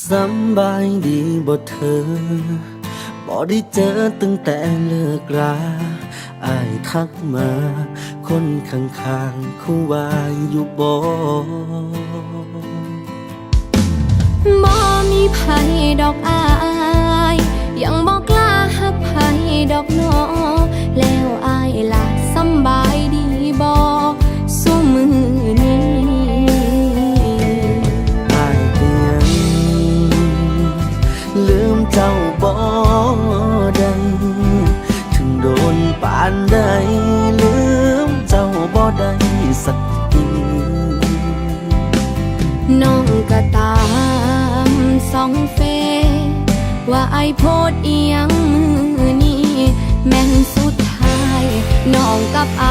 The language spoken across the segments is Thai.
สำบายดีบ่เธอ บ่ได้เจอตั้งแต่เลิกราอายทักมา คนข้างๆเขาว่าอยู่บ่บ่มีไผดอกอายานใดลืมเจ้าบ่ได้สักทีน้องก็ตามสองเฟ ว่าไอโพดเอียงมือนี้แม่นสุดท้ายน้องกับไอ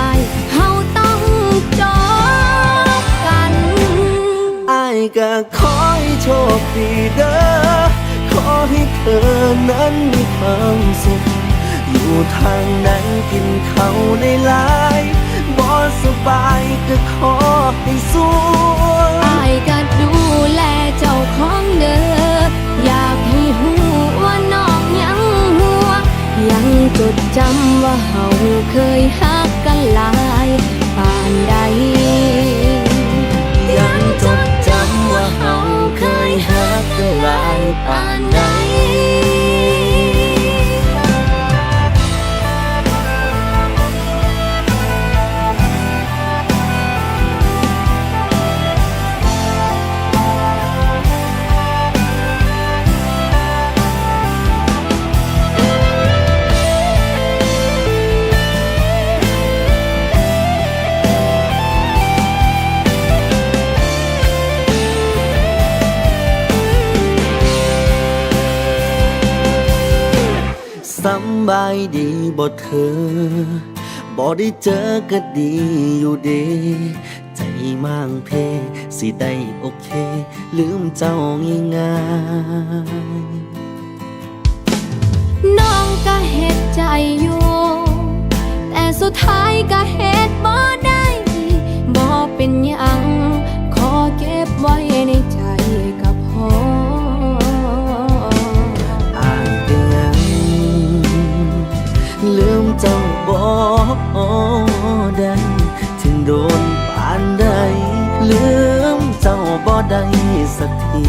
เฮาต้องจบกันไอก็ขอให้โชคดีเด้อขอให้เธอนั้นมีความสุข อยู่ทางไหนกินเขาวได้หลายบ่สบายก็ขอให้สู้อายก็ดูแลเจ้าของเด้ออยากให้หูว่าน้องยังหัว ยังจดจำว่าเฮาเคยฮักกันหลายปานใด ยังจดจำว่าเฮาเคยหักกันหลายปานใด สำบายดีบ่เธอ บ่ได้เจอก็ดีอยู่เดใจมั่งเพ สิได้โอเค ลืมเจ้าง่ายน้องก็เฮ็ดใจอยู่แต่สุดท้ายก็เฮ็ดบ่ได้บ่เป็นหยัง ลืมเจ้าบ่ได้สักที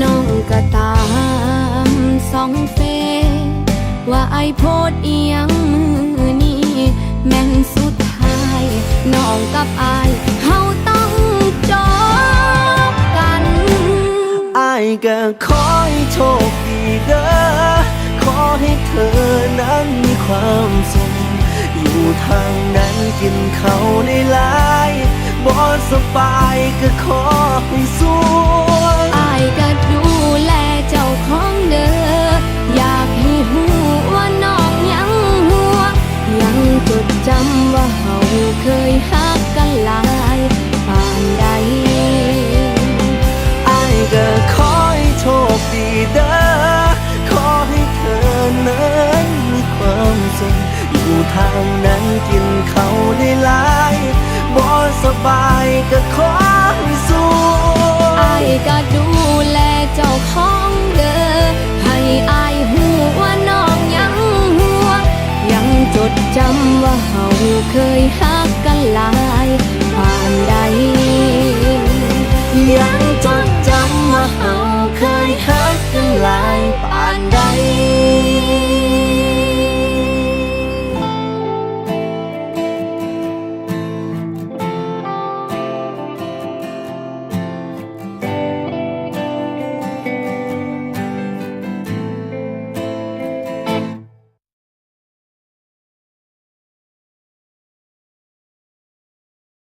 น้องก็ตามสองเฟ ว่าไอายโพดเอียงมือนี้แม่นสุดท้ายน้องกับอายเฮาต้องจบกันอายก็ขอให้โชคดีเด้อขอให้เธอนั้นมีความสุขอยู่ทางนั้น กินเขาวได้หลายบ่สบายก็ขอให้สู้อายก็ดูแลเจ้าของเด้ออยากให้หูว่าน้องยังหัว ยังจดจำว่าเฮาเคยฮักกันหลายปานใดอายก็ขอให้โชคดีเด้อขอให้เธอนั้นมีความสุขอยู่ทางนั้นกินเขาวได้ หลายบ่สบายก็ขอให้สู้อายก็ดูแลเจ้าของเด้อให้อายหูว่าน้องยังหัว ยังจดจำว่าเฮาเคยฮักกันหลายปานใด ยังจดจำว่าเฮาเคยหักกันหลายปานใด